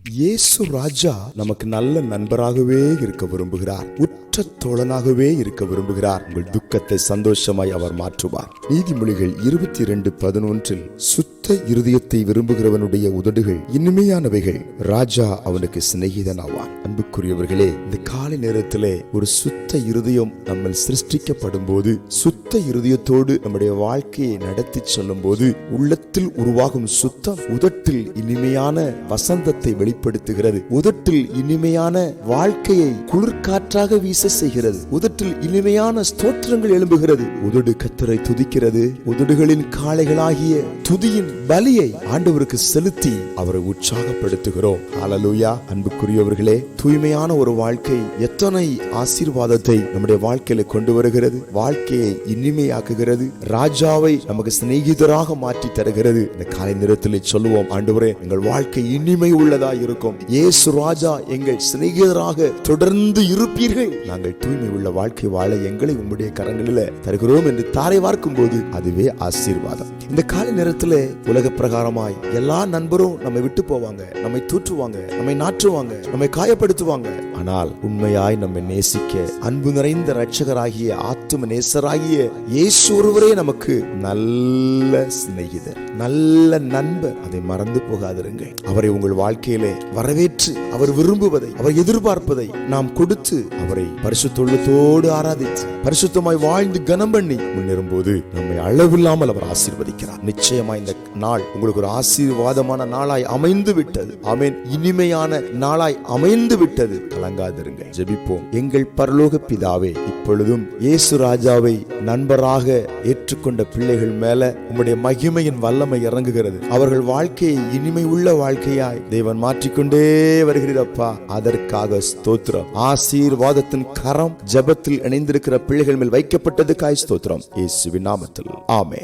இயேசு ராஜா நமக்கு நல்ல நண்பராகவே இருக்க விரும்புகிறார். உற்ற தோழனாகவே இருக்க விரும்புகிறார். உங்கள் துக்கத்தை சந்தோஷமாய் அவர் மாற்றுவார். நீதிமொழிகள் இருபத்தி இரண்டு பதினொன்றில் சுத்த சுத்த இருதயத்தை விரும்புகிறவனுடைய உதடுகள் இனிமையானவைகள். ராஜா அவனுக்கு சிநேகிதன் ஆவான் அன்புக்குரியவர்களே இந்த காலை நேரத்திலே ஒரு சுத்த இருதயம் நம்ம சிருஷ்டிக்கப்படும் போது சுத்த இருதயத்தோடு நம்முடைய வாழ்க்கையை நடத்தி செல்லும் போது உள்ளத்தில் உருவாகும் சுத்தம் உதட்டில் இனிமையான வசந்தத்தை வெளிப்படுத்துகிறது. உதட்டில் இனிமையான வாழ்க்கையை குளிர்காற்றாக வீச செய்கிறது. உதட்டில் இனிமையான ஸ்தோத்திரங்கள் எழும்புகிறது. உதடு கத்தரை துதிக்கிறது. உதடுகளின் காளைகளாகிய துதியின் பலியை ஆண்டவருக்கு செலுத்தி அவரை உற்சாகப்படுத்துகிறோம். ஹalleluya. அன்புக்குரியவர்களே தூய்மையான ஒரு வாழ்க்கை எத்தனை ஆசீர்வாதத்தை நம்முடைய வாழ்க்கையில கொண்டு வருகிறது? வாழ்க்கையை இனிமையாக்குகிறது. ராஜாவை நமக்கு சிநேகிதராக மாற்றி தருகிறது. இந்த காலை நேரத்தில் சொல்லுவோம் ஆண்டவரே எங்கள் வாழ்க்கை இனிமை உள்ளதா இருக்கும். ஏசு ராஜா எங்கள் சிநேகிதராக தொடர்ந்து இருப்பீர்கள். நாங்கள் தூய்மை உள்ள வாழ்க்கை வாழ எங்களை உங்களுடைய கரங்களில் தருகிறோம் என்று தாரை பார்க்கும் போது அதுவே ஆசீர்வாதம். இந்த காலை நேரத்தில் உலக பிரகாரமாய் எல்லா நண்பரும் நம்மை விட்டு போவாங்க நம்மை தூற்றுவாங்க நம்மை நாற்றுவாங்க நம்மை காயப்படுத்துவாங்க. ஆனால் உண்மையாய் நம்மை நேசிக்க அன்பு நிறைந்த ரட்சகராகிய ஆத்தும நேசராகிய இயேசு ஒருவரே நமக்கு நல்ல சிநேகிதர். நல்ல நண்பர். அதை மறந்து போகாதிருங்கள். அவரை உங்கள் வாழ்க்கையிலே வரவேற்று அவர் விரும்புவதை அவர் எதிர்பார்ப்பதை நாம் கொடுத்து அவரை பரிசுத்தொள்ளத்தோடு ஆராதித்து பரிசுத்தமாய் வாழ்ந்து கனம் பண்ணி முன்னேறும் போது நம்மை அளவில்லாமல் அவர் ஆசீர்வதிக்கிறார். நிச்சயமா இந்த நாள் உங்களுக்கு ஒரு ஆசீர்வாதமான நாளாய் அமைந்து விட்டது. அமேன் இனிமையான நாளாய் அமைந்து விட்டது. கலங்காதிருங்க ஜெபிப்போம். எங்கள் பரலோக பிதாவே எப்பொழுதும் இயேசு ராஜாவை நண்பராக ஏற்றுக்கொண்ட பிள்ளைகள் மேல உம்முடைய மகிமையின் வல்லமை இறங்குகிறது. அவர்கள் வாழ்க்கையை இனிமை உள்ள வாழ்க்கையாய் தேவன் மாற்றிக்கொண்டே வருகிறப்பா அதற்காக ஸ்தோத்திரம். ஆசீர்வாதத்தின் கரம் ஜெபத்தில் இணைந்திருக்கிற பிள்ளைகள் மேல் வைக்கப்பட்டதுக்காய் ஸ்தோத்திரம். இயேசுவின் நாமத்தில். ஆமே